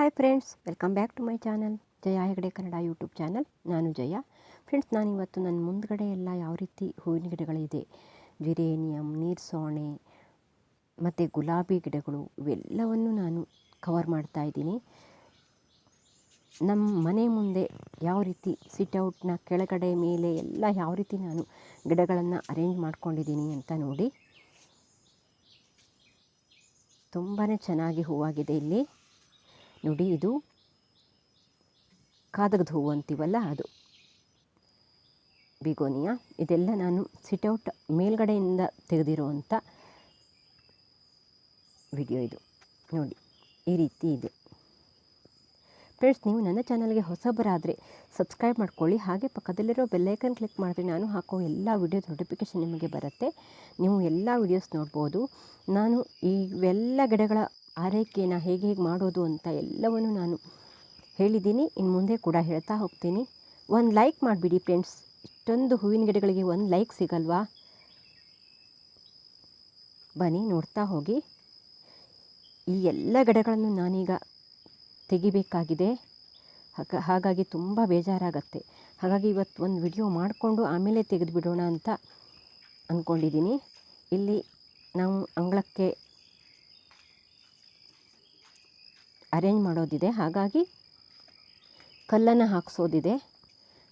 Hi friends welcome back to my channel Jaya Hegde Kannada YouTube channel ನಾನು Jaya. Friends ನಾನಿವತ್ತು ನನ್ನ ಮುಂದ್ಗಡೆ ಎಲ್ಲ ಯಾವ ರೀತಿ ಹೂವಿನ ಗಿಡಗಳಿದೆ ಜಿರೇನಿಯಂ ನೀರ್ಸೋಣೆ, ಮತ್ತು ಗುಲಾಬಿ ಗಿಡಗಳು, ಇವೆಲ್ಲವನ್ನು ನಾನು ಕವರ್ ಮಾಡ್ತಾ ಇದ್ದೀನಿ. ನಮ್ಮ ಮನೆ ಮುಂದೆ ಯಾವ ರೀತಿ ಸಿಟ್ಔಟ್ನ ಕೆಳಗಡೆ ಮೇಲೆ ಎಲ್ಲ ಯಾವ ರೀತಿ ನಾನು ಗಿಡಗಳನ್ನು ಅರೇಂಜ್ ಮಾಡ್ಕೊಂಡಿದ್ದೀನಿ ಅಂತ ನೋಡಿ. ತುಂಬಾ ಚೆನ್ನಾಗಿ ಹೂವಾಗಿದೆ ಇಲ್ಲಿ. ನೋಡಿ ಇದು ಕಾದಗದ ಹೂವು ಅಂತೀವಲ್ಲ ಅದು. ಬಿಗೋನಿಯಾ, ಇದೆಲ್ಲ ನಾನು ಸಿಟೌಟ್ ಮೇಲ್ಗಡೆಯಿಂದ ತೆಗೆದಿರುವಂಥ ವಿಡಿಯೋ ಇದು. ನೋಡಿ, ಈ ರೀತಿ ಇದೆ. ಫ್ರೆಂಡ್ಸ್ ನೀವು ನನ್ನ ಚಾನಲ್ಗೆ ಹೊಸಬರಾದರೆ ಸಬ್ಸ್ಕ್ರೈಬ್ ಮಾಡ್ಕೊಳ್ಳಿ. ಹಾಗೆ ಪಕ್ಕದಲ್ಲಿರೋ ಬೆಲ್ಲೈಕನ್ ಕ್ಲಿಕ್ ಮಾಡಿದ್ರೆ ನಾನು ಹಾಕೋ ಎಲ್ಲ ವಿಡಿಯೋಸ್ ನೋಟಿಫಿಕೇಷನ್ ನಿಮಗೆ ಬರುತ್ತೆ. ನೀವು ಎಲ್ಲ ವಿಡಿಯೋಸ್ ನೋಡ್ಬೋದು. ನಾನು ಇವೆಲ್ಲ ಗಿಡಗಳ ಆರೈಕೆನ ಹೇಗೆ ಹೇಗೆ ಮಾಡೋದು ಅಂತ ಎಲ್ಲವನ್ನು ನಾನು ಹೇಳಿದ್ದೀನಿ. ಇನ್ನು ಮುಂದೆ ಕೂಡ ಹೇಳ್ತಾ ಹೋಗ್ತೀನಿ. ಒಂದು ಲೈಕ್ ಮಾಡಿಬಿಡಿ ಫ್ರೆಂಡ್ಸ್ ಇಷ್ಟೊಂದು ಹೂವಿನ ಗಿಡಗಳಿಗೆ ಒಂದು ಲೈಕ್ ಸಿಗಲ್ವಾ? ಬನ್ನಿ, ನೋಡ್ತಾ ಹೋಗಿ. ಈ ಎಲ್ಲ ಗಿಡಗಳನ್ನು ನಾನೀಗ ತೆಗಿಬೇಕಾಗಿದೆ. ಹಾಗ, ಹಾಗಾಗಿ ತುಂಬ ಬೇಜಾರಾಗತ್ತೆ. ಹಾಗಾಗಿ ಇವತ್ತು ಒಂದು ವಿಡಿಯೋ ಮಾಡಿಕೊಂಡು ಆಮೇಲೆ ತೆಗೆದುಬಿಡೋಣ ಅಂತ ಅಂದ್ಕೊಂಡಿದ್ದೀನಿ ಇಲ್ಲಿ ನಾವು ಅಂಗಳಕ್ಕೆ ಅರೇಂಜ್ ಮಾಡೋದಿದೆ. ಹಾಗಾಗಿ ಕಲ್ಲನ್ನು ಹಾಕ್ಸೋದಿದೆ.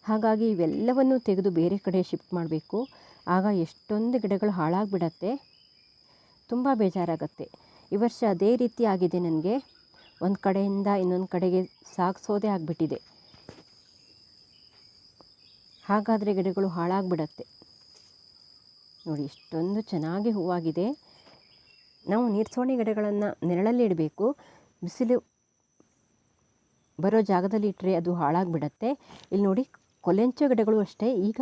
ಹಾಗಾಗಿ ಇವೆಲ್ಲವನ್ನು ತೆಗೆದು ಬೇರೆ ಕಡೆ ಶಿಫ್ಟ್ ಮಾಡಬೇಕು. ಆಗ ಎಷ್ಟೊಂದು ಗಿಡಗಳು ಹಾಳಾಗಿಬಿಡತ್ತೆ. ತುಂಬ ಬೇಜಾರಾಗತ್ತೆ. ಈ ವರ್ಷ ಅದೇ ರೀತಿ ಆಗಿದೆ ನನಗೆ. ಒಂದು ಕಡೆಯಿಂದ ಇನ್ನೊಂದು ಕಡೆಗೆ ಸಾಗಿಸೋದೇ ಆಗಿಬಿಟ್ಟಿದೆ. ಹಾಗಾದರೆ ಗಿಡಗಳು ಹಾಳಾಗಿಬಿಡತ್ತೆ. ನೋಡಿ, ಇಷ್ಟೊಂದು ಚೆನ್ನಾಗಿ ಹೂವಾಗಿದೆ. ನಾವು ನೀರ್ಸೋಣೆ ಗಿಡಗಳನ್ನು ನೆರಳಲ್ಲಿ ಇಡಬೇಕು. ಬಿಸಿಲು ಬರೋ ಜಾಗದಲ್ಲಿ ಇಟ್ಟರೆ ಅದು ಹಾಳಾಗಿಬಿಡತ್ತೆ. ಇಲ್ಲಿ ನೋಡಿ, ಕೊಲೆಂಚ ಗಿಡಗಳು ಅಷ್ಟೇ. ಈಗ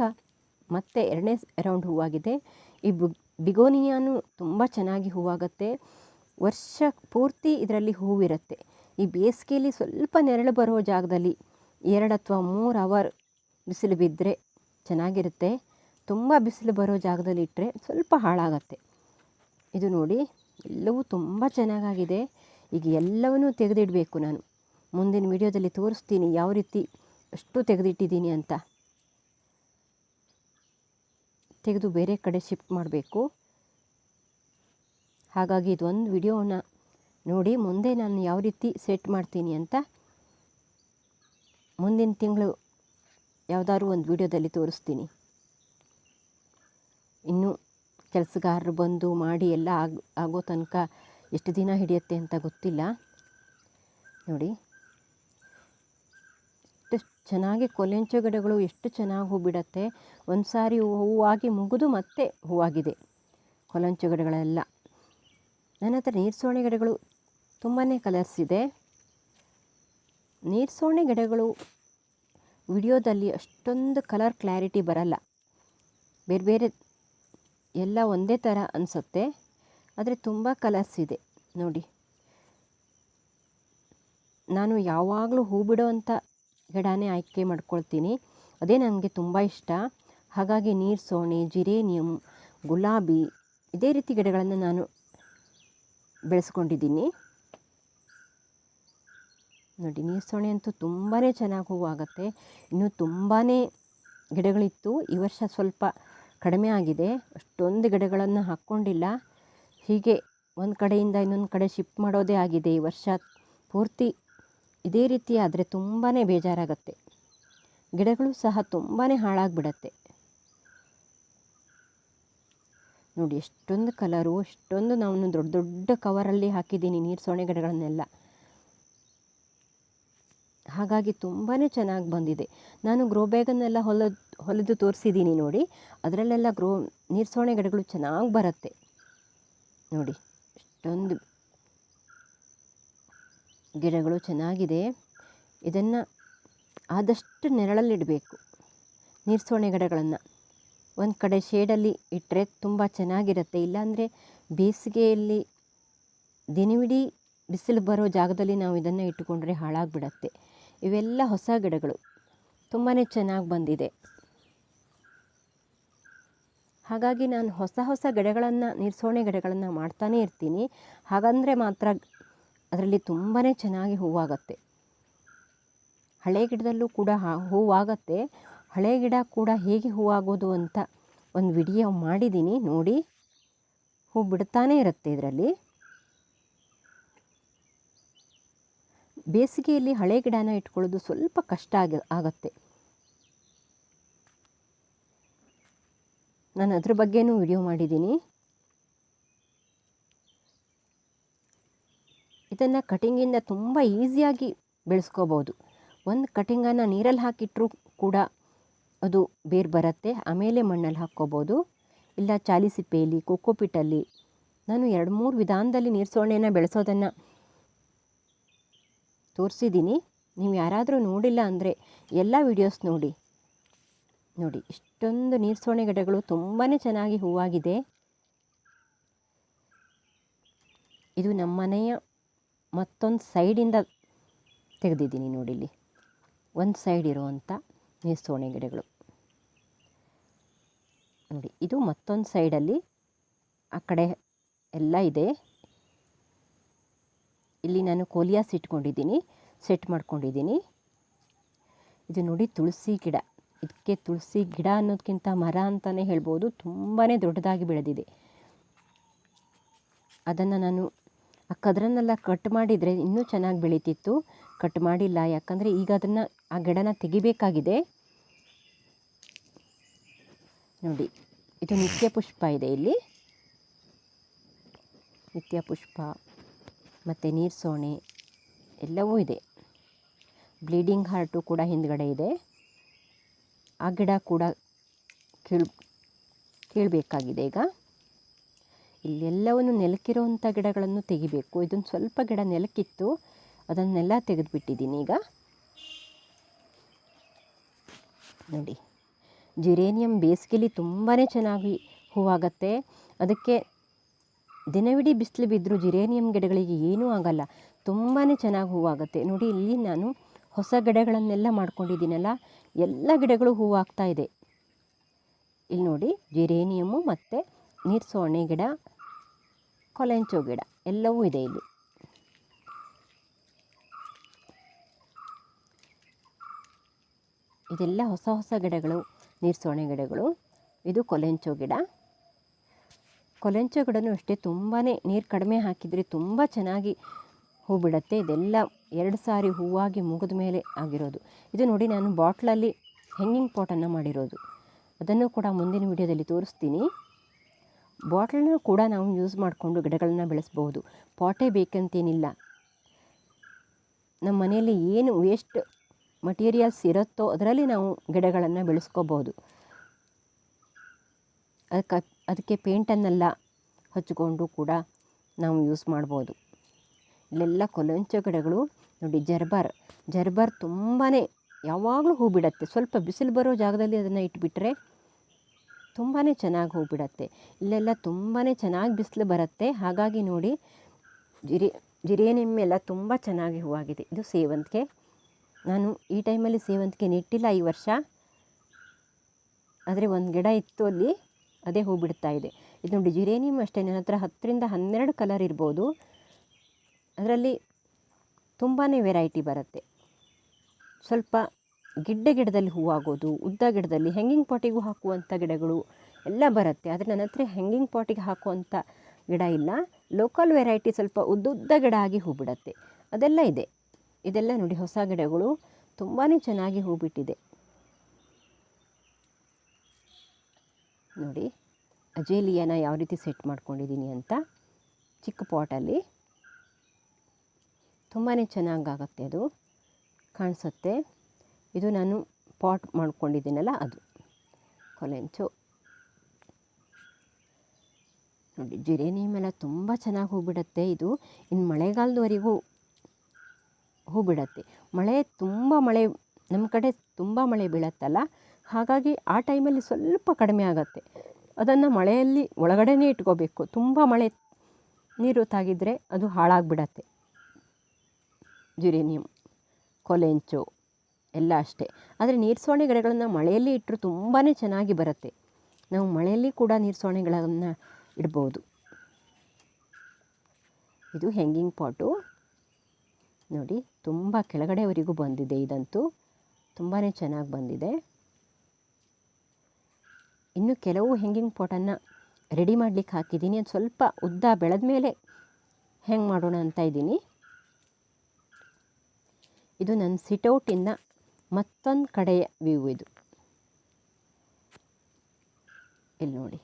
ಮತ್ತೆ ಎರಡನೇ ರೌಂಡ್ ಹೂವಾಗಿದೆ. ಈ ಬಿಗೋನಿಯಾನು ತುಂಬ ಚೆನ್ನಾಗಿ ಹೂವಾಗತ್ತೆ. ವರ್ಷ ಪೂರ್ತಿ ಇದರಲ್ಲಿ ಹೂವಿರುತ್ತೆ. ಈ ಬೇಸಿಗೆಯಲ್ಲಿ ಸ್ವಲ್ಪ ನೆರಳು ಬರೋ ಜಾಗದಲ್ಲಿ ಎರಡು ಅಥವಾ ಮೂರು ಅವರ್ ಬಿಸಿಲು ಬಿದ್ದರೆ ಚೆನ್ನಾಗಿರುತ್ತೆ. ತುಂಬ ಬಿಸಿಲು ಬರೋ ಜಾಗದಲ್ಲಿ ಇಟ್ಟರೆ ಸ್ವಲ್ಪ ಹಾಳಾಗತ್ತೆ. ಇದು ನೋಡಿ, ಎಲ್ಲವೂ ತುಂಬ ಚೆನ್ನಾಗಾಗಿದೆ. ಈಗ ಎಲ್ಲವನ್ನೂ ತೆಗೆದಿಡಬೇಕು ನಾನು. ಮುಂದಿನ ವಿಡಿಯೋದಲ್ಲಿ ತೋರಿಸ್ತೀನಿ ಯಾವ ರೀತಿ ಅಷ್ಟು ತೆಗೆದಿಟ್ಟಿದ್ದೀನಿ ಅಂತ. ತೆಗೆದು ಬೇರೆ ಕಡೆ ಶಿಫ್ಟ್ ಮಾಡಬೇಕು. ಹಾಗಾಗಿ ಇದೊಂದು ವಿಡಿಯೋನ ನೋಡಿ, ಮುಂದೆ ನಾನು ಯಾವ ರೀತಿ ಸೆಟ್ ಮಾಡ್ತೀನಿ ಅಂತ. ಮುಂದಿನ ತಿಂಗಳು ಯಾವುದಾದ್ರೂ ಒಂದು ವಿಡಿಯೋದಲ್ಲಿ ತೋರಿಸ್ತೀನಿ. ಇನ್ನು ಕೆಲಸಗಾರರು ಬಂದು ಮಾಡಿ ಎಲ್ಲ ಆಗ, ಆಗೋ ತನಕ ಎಷ್ಟು ದಿನ ಹಿಡಿಯುತ್ತೆ ಅಂತ ಗೊತ್ತಿಲ್ಲ. ನೋಡಿ. ಎಷ್ಟು ಚೆನ್ನಾಗಿ ಕೊಲೆಂಚು ಗಿಡಗಳು ಎಷ್ಟು ಚೆನ್ನಾಗಿ ಹೂ ಬಿಡುತ್ತೆ ಒಂದು ಸಾರಿ ಹೂವಾಗಿ ಮುಗಿದು ಮತ್ತೆ ಹೂವಾಗಿದೆ. ಕೊಲಂಚು ಗಿಡಗಳೆಲ್ಲ. ನನ್ನ ಹತ್ರ ನೀರ್ಸೋಣೆ ಗಿಡಗಳು ತುಂಬಾ ಕಲರ್ಸ್ ಇದೆ. ನೀರ್ಸೋಣೆ ಗಿಡಗಳು ವಿಡಿಯೋದಲ್ಲಿ ಅಷ್ಟೊಂದು ಕಲರ್ ಕ್ಲಾರಿಟಿ ಬರಲ್ಲ. ಬೇರೆ ಬೇರೆ ಎಲ್ಲ ಒಂದೇ ಥರ ಅನಿಸುತ್ತೆ. ಆದರೆ ತುಂಬ ಕಲರ್ಸ್ ಇದೆ. ನೋಡಿ. ನಾನು ಯಾವಾಗಲೂ ಹೂ ಬಿಡೋವಂಥ ಗಿಡನೇ ಆಯ್ಕೆ ಮಾಡ್ಕೊಳ್ತೀನಿ. ಅದೇ ನನಗೆ ತುಂಬ ಇಷ್ಟ. ಹಾಗಾಗಿ ನೀರು ಸೋಣೆ ಜಿರೇನಿಯಂ ಗುಲಾಬಿ ಇದೇ ರೀತಿ ಗಿಡಗಳನ್ನು ನಾನು ಬೆಳೆಸ್ಕೊಂಡಿದ್ದೀನಿ. ನೋಡಿ ನೀರ್ಸೋಣೆ ಅಂತೂ ತುಂಬಾ ಚೆನ್ನಾಗಿ ಹೂವಾಗುತ್ತೆ ಇನ್ನೂ ತುಂಬಾ ಗಿಡಗಳಿತ್ತು. ಈ ವರ್ಷ ಸ್ವಲ್ಪ ಕಡಿಮೆ ಆಗಿದೆ. ಅಷ್ಟೊಂದು ಗಿಡಗಳನ್ನು ಹಾಕ್ಕೊಂಡಿಲ್ಲ. ಹೀಗೆ ಒಂದು ಕಡೆಯಿಂದ ಇನ್ನೊಂದು ಕಡೆ ಶಿಫ್ಟ್ ಮಾಡೋದೇ ಆಗಿದೆ ಈ ವರ್ಷ. ಪೂರ್ತಿ ಇದೇ ರೀತಿ ಆದರೆ ತುಂಬಾ ಬೇಜಾರಾಗತ್ತೆ. ಗಿಡಗಳು ಸಹ ತುಂಬಾ ಹಾಳಾಗಿಬಿಡತ್ತೆ. ನೋಡಿ, ಎಷ್ಟೊಂದು ಕಲರು, ಎಷ್ಟೊಂದು ನಾನು ದೊಡ್ಡ ದೊಡ್ಡ ಕವರಲ್ಲಿ ಹಾಕಿದ್ದೀನಿ ನೀರ್ಸೋಣೆ ಗಿಡಗಳನ್ನೆಲ್ಲ. ಹಾಗಾಗಿ ತುಂಬಾ ಚೆನ್ನಾಗಿ ಬಂದಿದೆ. ನಾನು ಗ್ರೋ ಬ್ಯಾಗನ್ನೆಲ್ಲ ಹೊಲ ಹೊಲಿದು ತೋರಿಸಿದ್ದೀನಿ ನೋಡಿ. ಅದರಲ್ಲೆಲ್ಲ ಗ್ರೋ ನೀರ್ಸೋಣೆ ಗಿಡಗಳು ಚೆನ್ನಾಗಿ ಬರುತ್ತೆ. ನೋಡಿ ಇಷ್ಟೊಂದು ಗಿಡಗಳು ಚೆನ್ನಾಗಿದೆ. ಇದನ್ನು ಆದಷ್ಟು ನೆರಳಲ್ಲಿಡಬೇಕು. ನೀರ್ಸೋಣೆ ಗಿಡಗಳನ್ನು. ಒಂದು ಕಡೆ ಶೇಡಲ್ಲಿ ಇಟ್ಟರೆ ತುಂಬ ಚೆನ್ನಾಗಿರುತ್ತೆ. ಇಲ್ಲಾಂದರೆ ಬೇಸಿಗೆಯಲ್ಲಿ ದಿನವಿಡೀ ಬಿಸಿಲು ಬರೋ ಜಾಗದಲ್ಲಿ ನಾವು ಇದನ್ನು ಇಟ್ಟುಕೊಂಡ್ರೆ ಹಾಳಾಗಿಬಿಡತ್ತೆ. ಇವೆಲ್ಲ ಹೊಸ ಗಿಡಗಳು. ತುಂಬಾ ಚೆನ್ನಾಗಿ ಬಂದಿದೆ. ಹಾಗಾಗಿ ನಾನು ಹೊಸ ಹೊಸ ಗಿಡಗಳನ್ನು, ನೀರ್ಸೋಣೆ ಗಿಡಗಳನ್ನು ಮಾಡ್ತಾನೇ ಇರ್ತೀನಿ. ಹಾಗಂದರೆ ಮಾತ್ರ ಅದರಲ್ಲಿ ತುಂಬಾ ಚೆನ್ನಾಗಿ ಹೂವಾಗತ್ತೆ. ಹಳೆ ಗಿಡದಲ್ಲೂ ಕೂಡ ಹೂವಾಗತ್ತೆ. ಹಳೆ ಗಿಡ ಕೂಡ ಹೇಗೆ ಹೂವಾಗೋದು ಅಂತ ಒಂದು ವಿಡಿಯೋ ಮಾಡಿದ್ದೀನಿ ನೋಡಿ. ಹೂ ಬಿಡ್ತಾನೇ ಇರುತ್ತೆ ಇದರಲ್ಲಿ. ಬೇಸಿಗೆಯಲ್ಲಿ ಹಳೆ ಗಿಡನ ಇಟ್ಕೊಳ್ಳೋದು ಸ್ವಲ್ಪ ಕಷ್ಟ ಆಗಿ, ಆಗತ್ತೆ. ನಾನು ಅದ್ರ ಬಗ್ಗೆನೂ ವಿಡಿಯೋ ಮಾಡಿದ್ದೀನಿ ಇದನ್ನು ಕಟಿಂಗಿಂದ ತುಂಬ ಈಸಿಯಾಗಿ ಬೆಳೆಸ್ಕೋಬೋದು. ಒಂದು ಕಟಿಂಗನ್ನು ನೀರಲ್ಲಿ ಹಾಕಿಟ್ಟರೂ ಕೂಡ ಅದು ಬೇರು ಬರುತ್ತೆ. ಆಮೇಲೆ ಮಣ್ಣಲ್ಲಿ ಹಾಕ್ಕೋಬೋದು. ಇಲ್ಲ ಚಾಲಿಸಿಪ್ಪೆಯಲ್ಲಿ ಕೊಕ್ಕೋಪಿಟ್ಟಲ್ಲಿ ನಾನು ಎರಡು ಮೂರು ವಿಧಾನದಲ್ಲಿ ನೀರ್ಸೋಣೆನ ಬೆಳೆಸೋದನ್ನು ತೋರಿಸಿದ್ದೀನಿ ನೀವು ಯಾರಾದರೂ ನೋಡಿಲ್ಲ ಅಂದರೆ ಎಲ್ಲ ವಿಡಿಯೋಸ್ ನೋಡಿ. ನೋಡಿ, ಇಷ್ಟೊಂದು ನೀರ್ಸೋಣೆ ಗಿಡಗಳು ತುಂಬಾ ಚೆನ್ನಾಗಿ ಹೂವಾಗಿದೆ. ಇದು ನಮ್ಮ ಮನೆಯ ಮತ್ತೊಂದು ಸೈಡಿಂದ ತೆಗೆದಿದ್ದೀನಿ ನೋಡಿ ಇಲ್ಲಿ ಒಂದು ಸೈಡ್ ಇರುವಂಥ ನೀರ್ಸೋಣೆ ಗಿಡಗಳು. ನೋಡಿ, ಇದು ಮತ್ತೊಂದು ಸೈಡಲ್ಲಿ ಆ ಕಡೆ ಎಲ್ಲ ಇದೆ. ಇಲ್ಲಿ ನಾನು ಕೋಲಿಯಾಸ್ ಇಟ್ಕೊಂಡಿದ್ದೀನಿ, ಸೆಟ್ ಮಾಡ್ಕೊಂಡಿದ್ದೀನಿ. ಇದು ನೋಡಿ ತುಳಸಿ ಗಿಡ. ಇದಕ್ಕೆ ತುಳಸಿ ಗಿಡ ಅನ್ನೋದಕ್ಕಿಂತ ಮರ ಅಂತಲೇ ಹೇಳ್ಬೋದು. ತುಂಬಾ ದೊಡ್ಡದಾಗಿ ಬೆಳೆದಿದೆ. ಅದನ್ನು ನಾನು ಆ ಕದ್ರನ್ನೆಲ್ಲ ಕಟ್ ಮಾಡಿದರೆ ಇನ್ನೂ ಚೆನ್ನಾಗಿ ಬೆಳೀತಿತ್ತು. ಕಟ್ ಮಾಡಿಲ್ಲ, ಯಾಕಂದರೆ ಈಗ ಅದನ್ನು ಆ ಗಿಡನ ತೆಗಿಬೇಕಾಗಿದೆ. ನೋಡಿ, ಇದು ನಿತ್ಯ ಪುಷ್ಪ ಇದೆ ಇಲ್ಲಿ. ನಿತ್ಯ ಪುಷ್ಪ, ಮತ್ತು ನೀರ್ಸೋಣೆ ಎಲ್ಲವೂ ಇದೆ. ಬ್ಲೀಡಿಂಗ್ ಹಾರ್ಟು ಕೂಡ ಹಿಂದ್ಗಡೆ ಇದೆ. ಆ ಗಿಡ ಕೂಡ ಕೀಳ್, ಕೀಳಬೇಕಾಗಿದೆ ಈಗ. ಇಲ್ಲೆಲ್ಲವನ್ನು ನೆಲಕ್ಕಿರೋವಂಥ ಗಿಡಗಳನ್ನು ತೆಗಿಬೇಕು. ಇದೊಂದು ಸ್ವಲ್ಪ ಗಿಡ ನೆಲಕ್ಕಿತ್ತು. ಅದನ್ನೆಲ್ಲ ತೆಗೆದುಬಿಟ್ಟಿದ್ದೀನಿ ಈಗ. ನೋಡಿ, ಜಿರೇನಿಯಂ ಬೇಸಿಗೆಲಿ ತುಂಬಾ ಚೆನ್ನಾಗಿ ಹೂವಾಗತ್ತೆ. ಅದಕ್ಕೆ ದಿನವಿಡೀ ಬಿಸಿಲು ಬಿದ್ದರೂ ಜಿರೇನಿಯಂ ಗಿಡಗಳಿಗೆ ಏನೂ ಆಗಲ್ಲ. ತುಂಬಾ ಚೆನ್ನಾಗಿ ಹೂವಾಗುತ್ತೆ. ನೋಡಿ, ಇಲ್ಲಿ ನಾನು ಹೊಸ ಗಿಡಗಳನ್ನೆಲ್ಲ ಮಾಡ್ಕೊಂಡಿದ್ದೀನಲ್ಲ. ಎಲ್ಲ ಗಿಡಗಳು ಹೂವಾಗ್ತಾ ಇದೆ. ಇಲ್ಲಿ ನೋಡಿ ಜಿರೇನಿಯಮ್ಮು ಮತ್ತು ನೀರ್ಸೋಣೆ ಗಿಡ ಕೊಲೆಂಚೋ ಗಿಡ ಎಲ್ಲವೂ ಇದೆ ಇಲ್ಲಿ. ಇದೆಲ್ಲ ಹೊಸ ಹೊಸ ಗಿಡಗಳು, ನೀರ್ಸೋಣೆ ಗಿಡಗಳು. ಇದು ಕೊಲೆಂಚೋ ಗಿಡ. ಕೊಲೆಂಚೋ ಗಿಡನೂ ಅಷ್ಟೇ ತುಂಬಾ ನೀರು ಕಡಿಮೆ ಹಾಕಿದರೆ ತುಂಬ ಚೆನ್ನಾಗಿ ಹೂ ಬಿಡುತ್ತೆ. ಇದೆಲ್ಲ ಎರಡು ಸಾರಿ ಹೂವಾಗಿ ಮುಗಿದ ಮೇಲೆ ಆಗಿರೋದು. ಇದು ನೋಡಿ ನಾನು ಬಾಟ್ಲಲ್ಲಿ ಹೆಂಗಿಂಗ್ ಪಾಟನ್ನು ಮಾಡಿರೋದು. ಅದನ್ನು ಕೂಡ ಮುಂದಿನ ವಿಡಿಯೋದಲ್ಲಿ ತೋರಿಸ್ತೀನಿ. ಬಾಟ್ಲನ್ನು ಕೂಡ ನಾವು ಯೂಸ್ ಮಾಡಿಕೊಂಡು ಗಿಡಗಳನ್ನ ಬೆಳೆಸ್ಬೋದು. ಪಾಟೇ ಬೇಕಂತೇನಿಲ್ಲ. ನಮ್ಮ ಮನೆಯಲ್ಲಿ ಏನು ವೇಸ್ಟ್ ಮಟೀರಿಯಲ್ಸ್ ಇರುತ್ತೋ ಅದರಲ್ಲಿ ನಾವು ಗಿಡಗಳನ್ನು ಬೆಳೆಸ್ಕೋಬೋದು. ಅದಕ್ಕೆ ಅದಕ್ಕೆ ಪೇಂಟನ್ನೆಲ್ಲ ಹಚ್ಚಿಕೊಂಡು ಕೂಡ ನಾವು ಯೂಸ್ ಮಾಡ್ಬೋದು. ಇಲ್ಲೆಲ್ಲ ಕೊಲಂಚ ಗಿಡಗಳು ನೋಡಿ ಜರ್ಬಾರ್ ಜರ್ಬಾರ್ ತುಂಬಾ ಯಾವಾಗಲೂ ಹೂ ಬಿಡುತ್ತೆ. ಸ್ವಲ್ಪ ಬಿಸಿಲು ಬರೋ ಜಾಗದಲ್ಲಿ ಅದನ್ನು ಇಟ್ಬಿಟ್ರೆ ತುಂಬಾ ಚೆನ್ನಾಗಿ ಹೂ ಬಿಡುತ್ತೆ ಇಲ್ಲೆಲ್ಲ ತುಂಬಾ ಚೆನ್ನಾಗಿ ಬಿಸಿಲು ಬರುತ್ತೆ. ಹಾಗಾಗಿ ನೋಡಿ, ಜಿರಿ ಜಿರೇನಿಯಮ್ ಎಲ್ಲ ತುಂಬ ಚೆನ್ನಾಗಿ ಹೂವಾಗಿದೆ. ಇದು ಸೇವಂತಿಗೆ. ನಾನು ಈ ಟೈಮಲ್ಲಿ ಸೇವಂತಿಗೆ ನೆಟ್ಟಿಲ್ಲ ಈ ವರ್ಷ. ಆದರೆ ಒಂದು ಗಿಡ ಇತ್ತು ಅಲ್ಲಿ, ಅದೇ ಹೂ ಬಿಡ್ತಾ ಇದೆ. ಇದು ನೋಡಿ ಜಿರೇನಿಯಮ್ ಅಷ್ಟೇ. ನನ್ನ ಹತ್ರ ಹತ್ತರಿಂದ ಹನ್ನೆರಡು ಕಲರ್ ಇರ್ಬೋದು. ಅದರಲ್ಲಿ ತುಂಬಾ ವೆರೈಟಿ ಬರುತ್ತೆ. ಸ್ವಲ್ಪ ಗಿಡ್ಡೆ ಗಿಡದಲ್ಲಿ ಹೂವಾಗೋದು ಉದ್ದ ಗಿಡದಲ್ಲಿ ಹೆಂಗಿಂಗ್ ಪಾಟಿಗೂ ಹಾಕುವಂಥ ಗಿಡಗಳು ಎಲ್ಲ ಬರುತ್ತೆ. ಆದರೆ ನನ್ನ ಹತ್ರ ಹೆಂಗಿಂಗ್ ಪಾಟಿಗೆ ಹಾಕುವಂಥ ಗಿಡ ಇಲ್ಲ. ಲೋಕಲ್ ವೆರೈಟಿ ಸ್ವಲ್ಪ ಉದ್ದುದ್ದ ಗಿಡ ಆಗಿ ಹೂ ಬಿಡುತ್ತೆ. ಅದೆಲ್ಲ ಇದೆ. ಇದೆಲ್ಲ ನೋಡಿ ಹೊಸ ಗಿಡಗಳು ತುಂಬಾ ಚೆನ್ನಾಗಿ ಹೂ ಬಿಟ್ಟಿದೆ. ನೋಡಿ, ಅಜೇಲಿಯನ ಯಾವ ರೀತಿ ಸೆಟ್ ಮಾಡ್ಕೊಂಡಿದ್ದೀನಿ ಅಂತ ಚಿಕ್ಕ ಪಾಟಲ್ಲಿ ತುಂಬಾ ಚೆನ್ನಾಗಾಗತ್ತೆ ಅದು. ಕಾಣಿಸುತ್ತೆ. ಇದು ನಾನು ಪಾಟ್ ಮಾಡ್ಕೊಂಡಿದ್ದೀನಲ್ಲ ಅದು. ಕೊಲೆಂಚು. ನೋಡಿ ಜಿರೇನಿಯಮ್ ಎಲ್ಲ ತುಂಬ ಚೆನ್ನಾಗಿ ಹೂ ಬಿಡುತ್ತೆ ಇದು. ಇನ್ನು ಮಳೆಗಾಲದವರೆಗೂ ಹೂ ಬಿಡುತ್ತೆ ಮಳೆ ತುಂಬ ಮಳೆ ನಮ್ಮ ಕಡೆ ತುಂಬ ಮಳೆ ಬೀಳತ್ತಲ್ಲ. ಹಾಗಾಗಿ ಆ ಟೈಮಲ್ಲಿ ಸ್ವಲ್ಪ ಕಡಿಮೆ ಆಗುತ್ತೆ. ಅದನ್ನು ಮಳೆಯಲ್ಲಿ ಒಳಗಡೆನೇ ಇಟ್ಕೋಬೇಕು. ತುಂಬ ಮಳೆ ನೀರು ತಾಗಿದರೆ ಅದು ಹಾಳಾಗಿಬಿಡತ್ತೆ. ಜಿರೇನಿಯಮ್ ಕೊಲೆಂಚು. ಎಲ್ಲ ಅಷ್ಟೇ. ಆದರೆ ನೀರ್ಸೋಣೆ ಗಿಡಗಳನ್ನು ಮಳೆಯಲ್ಲಿ ಇಟ್ಟರು ತುಂಬಾ ಚೆನ್ನಾಗಿ ಬರುತ್ತೆ. ನಾವು ಮಳೆಯಲ್ಲಿ ಕೂಡ ನೀರ್ಸೋಣೆಗಳನ್ನು ಇಡ್ಬೋದು. ಇದು ಹ್ಯಾಂಗಿಂಗ್ ಪಾಟು. ನೋಡಿ, ತುಂಬ ಕೆಳಗಡೆವರೆಗೂ ಬಂದಿದೆ ಇದಂತೂ. ತುಂಬಾ ಚೆನ್ನಾಗಿ ಬಂದಿದೆ. ಇನ್ನು ಕೆಲವು ಹೆಂಗಿಂಗ್ ಪಾಟನ್ನು ರೆಡಿ ಮಾಡಲಿಕ್ಕೆ ಹಾಕಿದ್ದೀನಿ. ಅದು ಸ್ವಲ್ಪ ಉದ್ದ ಬೆಳೆದ ಮೇಲೆ ಹೆಂಗೆ ಮಾಡೋಣ ಅಂತ ಇದ್ದೀನಿ. ಇದು ನನ್ನ ಸಿಟೌಟಿಂದ ಮತ್ತೊಂದು ಕಡೆಯ ವ್ಯೂ ಇದು. ಇಲ್ಲಿ ನೋಡಿ.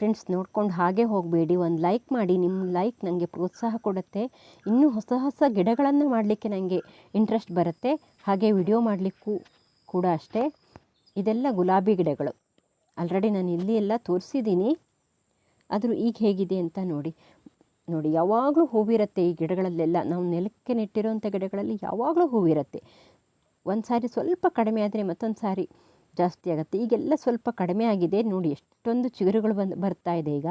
ಫ್ರೆಂಡ್ಸ್ ನೋಡ್ಕೊಂಡು ಹಾಗೆ ಹೋಗಬೇಡಿ. ಒಂದು ಲೈಕ್ ಮಾಡಿ. ನಿಮ್ಮ ಲೈಕ್ ನನಗೆ ಪ್ರೋತ್ಸಾಹ ಕೊಡುತ್ತೆ. ಇನ್ನೂ ಹೊಸ ಹೊಸ ಗಿಡಗಳನ್ನು ಮಾಡಲಿಕ್ಕೆ ನನಗೆ ಇಂಟ್ರೆಸ್ಟ್ ಬರುತ್ತೆ. ಹಾಗೆ ವಿಡಿಯೋ ಮಾಡಲಿಕ್ಕೂ ಕೂಡ ಅಷ್ಟೇ. ಇದೆಲ್ಲ ಗುಲಾಬಿ ಗಿಡಗಳು. ಆಲ್ರೆಡಿ ನಾನು ಇಲ್ಲಿ ಎಲ್ಲ ತೋರಿಸಿದ್ದೀನಿ. ಆದರೂ ಈಗ ಹೇಗಿದೆ ಅಂತ ನೋಡಿ. ನೋಡಿ, ಯಾವಾಗಲೂ ಹೂವಿರುತ್ತೆ ಈ ಗಿಡಗಳಲ್ಲೆಲ್ಲ. ನಾವು ನೆಲಕ್ಕೆ ನೆಟ್ಟಿರೋಂಥ ಗಿಡಗಳಲ್ಲಿ ಯಾವಾಗಲೂ ಹೂವಿರುತ್ತೆ. ಒಂದು ಸಾರಿ ಸ್ವಲ್ಪ ಕಡಿಮೆ ಆದರೆ ಮತ್ತೊಂದು ಸಾರಿ ಜಾಸ್ತಿ ಆಗುತ್ತೆ. ಈಗೆಲ್ಲ ಸ್ವಲ್ಪ ಕಡಿಮೆ ಆಗಿದೆ. ನೋಡಿ, ಎಷ್ಟೊಂದು ಚಿಗುರುಗಳು ಬಂದು ಬರ್ತಾ ಇದೆ ಈಗ.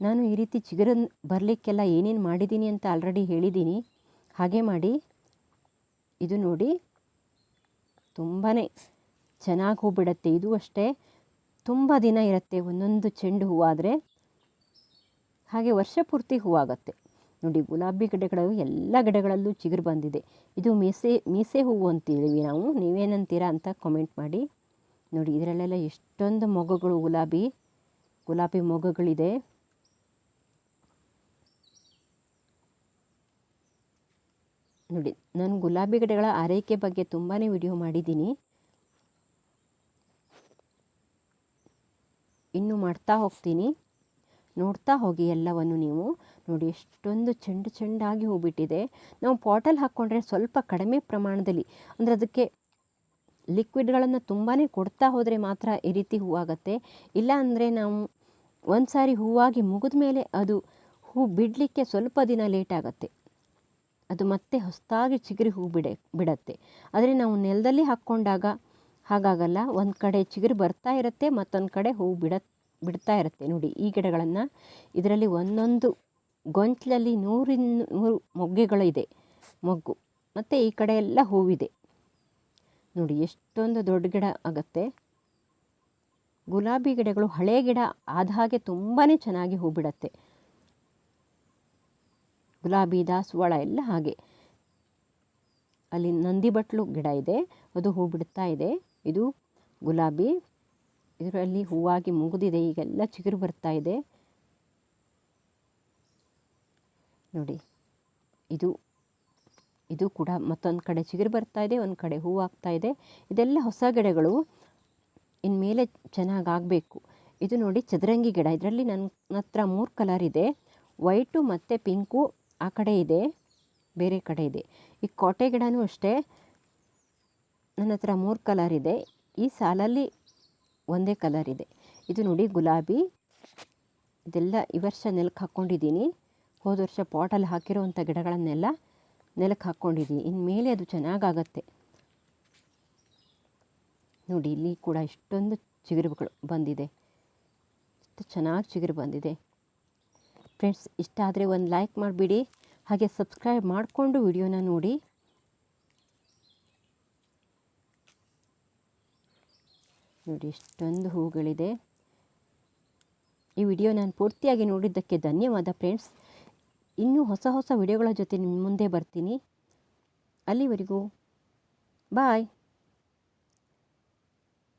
ನಾನು ಈ ರೀತಿ ಚಿಗುರು ಬರಲಿಕ್ಕೆಲ್ಲ ಏನೇನು ಮಾಡಿದ್ದೀನಿ ಅಂತ ಆಲ್ರೆಡಿ ಹೇಳಿದ್ದೀನಿ. ಹಾಗೆ ಮಾಡಿ. ಇದು ನೋಡಿ. ತುಂಬಾ ಚೆನ್ನಾಗಿ ಹೂ ಬಿಡುತ್ತೆ ಇದು ಅಷ್ಟೇ. ತುಂಬ ದಿನ ಇರುತ್ತೆ ಒಂದೊಂದು ಚೆಂಡು ಹೂವಾದರೆ. ಹಾಗೆ ವರ್ಷ ಪೂರ್ತಿ ಹೂವಾಗುತ್ತೆ. ನೋಡಿ ಗುಲಾಬಿ ಗಿಡಗಳು ಎಲ್ಲ ಗಿಡಗಳಲ್ಲೂ ಚಿಗುರು ಬಂದಿದೆ. ಇದು ಮೀಸೆ ಮೀಸೆ ಹೂವು ಅಂತೀವಿ ನಾವು. ನೀವೇನಂತೀರಾ ಅಂತ ಕಾಮೆಂಟ್ ಮಾಡಿ. ನೋಡಿ ಇದರಲ್ಲೆಲ್ಲ ಎಷ್ಟೊಂದು ಮೊಗ್ಗುಗಳು ಗುಲಾಬಿ ಗುಲಾಬಿ ಮೊಗ್ಗುಗಳಿದೆ ನೋಡಿ ನಾನು ಗುಲಾಬಿ ಗಿಡಗಳ ಆರೈಕೆ ಬಗ್ಗೆ ತುಂಬಾ ವಿಡಿಯೋ ಮಾಡಿದ್ದೀನಿ. ಇನ್ನು ಮಾಡ್ತಾ ಹೋಗ್ತೀನಿ. ನೋಡ್ತಾ ಹೋಗಿ ಎಲ್ಲವನ್ನು ನೀವು. ನೋಡಿ, ಎಷ್ಟೊಂದು ಚೆಂಡು ಚೆಂಡಾಗಿ ಹೂಬಿಟ್ಟಿದೆ. ನಾವು ಪಾಟಲ್ಲಿ ಹಾಕ್ಕೊಂಡ್ರೆ ಸ್ವಲ್ಪ ಕಡಿಮೆ ಪ್ರಮಾಣದಲ್ಲಿ, ಅಂದರೆ ಅದಕ್ಕೆ ಲಿಕ್ವಿಡ್ಗಳನ್ನು ತುಂಬಾ ಕೊಡ್ತಾ ಹೋದರೆ ಮಾತ್ರ ಈ ರೀತಿ ಹೂವಾಗತ್ತೆ ಇಲ್ಲ ಅಂದರೆ ನಾವು ಒಂದು ಸಾರಿ ಹೂವಾಗಿ ಮುಗಿದ ಮೇಲೆ ಅದು ಹೂ ಬಿಡಲಿಕ್ಕೆ ಸ್ವಲ್ಪ ದಿನ ಲೇಟ್ ಆಗುತ್ತೆ. ಅದು ಮತ್ತೆ ಹೊಸದಾಗಿ ಚಿಗುರಿ ಹೂ ಬಿಡ, ಬಿಡತ್ತೆ. ಆದರೆ ನಾವು ನೆಲದಲ್ಲಿ ಹಾಕ್ಕೊಂಡಾಗ ಹಾಗಾಗಲ್ಲ. ಒಂದು ಕಡೆ ಚಿಗುರು ಬರ್ತಾ ಇರುತ್ತೆ, ಮತ್ತೊಂದು ಕಡೆ ಹೂ ಬಿಡ ಬಿಡ್ತಾ ಇರುತ್ತೆ. ನೋಡಿ, ಈ ಗಿಡಗಳನ್ನು ಇದರಲ್ಲಿ ಒಂದೊಂದು ಗೊಂಚಲಲ್ಲಿ ನೂರಿನ, ನೂರು ಮೊಗ್ಗೆಗಳು ಇದೆ. ಮೊಗ್ಗು, ಮತ್ತು ಈ ಕಡೆ ಎಲ್ಲ ಹೂವಿದೆ. ನೋಡಿ, ಎಷ್ಟೊಂದು ದೊಡ್ಡ ಗಿಡ ಆಗುತ್ತೆ. ಗುಲಾಬಿ ಗಿಡಗಳು, ಹಳೆ ಗಿಡ ಆದ ಹಾಗೆ ತುಂಬಾ ಚೆನ್ನಾಗಿ ಹೂ ಬಿಡತ್ತೆ ಗುಲಾಬಿ, ದಾಸವಾಳ ಎಲ್ಲ ಹಾಗೆ. ಅಲ್ಲಿ ನಂದಿ ಬಟ್ಲು ಗಿಡ ಇದೆ. ಅದು ಹೂ ಬಿಡ್ತಾ ಇದೆ. ಇದು ಗುಲಾಬಿ ಇದರಲ್ಲಿ ಹೂವಾಗಿ ಮುಗಿದಿದೆ. ಈಗೆಲ್ಲ ಚಿಗುರು ಬರ್ತಾ ಇದೆ. ನೋಡಿ, ಇದು ಇದು ಕೂಡ ಮತ್ತೊಂದು ಕಡೆ ಚಿಗುರು ಬರ್ತಾ ಇದೆ, ಒಂದು ಕಡೆ ಹೂ ಆಗ್ತಾ ಇದೆ. ಇದೆಲ್ಲ ಹೊಸ ಗಿಡಗಳು. ಇನ್ಮೇಲೆ ಚೆನ್ನಾಗಾಗಬೇಕು ಇದು ನೋಡಿ ಚದರಂಗಿ ಗಿಡ. ಇದರಲ್ಲಿ ನನ್ನ ಹತ್ರ ಮೂರು ಕಲರ್ ಇದೆ. ವೈಟು ಮತ್ತು ಪಿಂಕು ಆ ಕಡೆ ಇದೆ, ಬೇರೆ ಕಡೆ ಇದೆ. ಈ ಕೋಟೆ ಗಿಡನೂ ಅಷ್ಟೇ. ನನ್ನ ಹತ್ರ ಮೂರು ಕಲರ್ ಇದೆ. ಈ ಸಾಲಲ್ಲಿ ಒಂದೇ ಕಲರ್ ಇದೆ. ಇದು ನೋಡಿ ಗುಲಾಬಿ. ಇದೆಲ್ಲ ಈ ವರ್ಷ ನೆಲಕ್ಕೆ ಹಾಕ್ಕೊಂಡಿದ್ದೀನಿ. ಹೋದ ವರ್ಷ ಪಾಟಲ್ಲಿ ಹಾಕಿರೋವಂಥ ಗಿಡಗಳನ್ನೆಲ್ಲ ನೆಲಕ್ಕೆ ಹಾಕ್ಕೊಂಡಿದ್ದೀನಿ. ಇನ್ಮೇಲೆ ಅದು ಚೆನ್ನಾಗಾಗತ್ತೆ. ನೋಡಿ, ಇಲ್ಲಿ ಕೂಡ ಇಷ್ಟೊಂದು ಚಿಗುರುಗಳು ಬಂದಿದೆ. ಇಷ್ಟು ಚೆನ್ನಾಗಿ ಚಿಗುರು ಬಂದಿದೆ. ಫ್ರೆಂಡ್ಸ್ ಇಷ್ಟ ಆದರೆ ಒಂದು ಲೈಕ್ ಮಾಡಿಬಿಡಿ. ಹಾಗೆ ಸಬ್ಸ್ಕ್ರೈಬ್ ಮಾಡಿಕೊಂಡು ವಿಡಿಯೋನ ನೋಡಿ. ನೋಡಿ, ಇಷ್ಟೊಂದು ಹೂಗಳಿದೆ ಈ ವಿಡಿಯೋ ನಾನು ಪೂರ್ತಿಯಾಗಿ ನೋಡಿದ್ದಕ್ಕೆ ಧನ್ಯವಾದ ಫ್ರೆಂಡ್ಸ್. ಇನ್ನೂ ಹೊಸ ಹೊಸ ವಿಡಿಯೋಗಳ ಜೊತೆ ನಿಮ್ಮ ಮುಂದೆ ಬರ್ತೀನಿ. ಅಲ್ಲಿವರೆಗೂ ಬಾಯ್.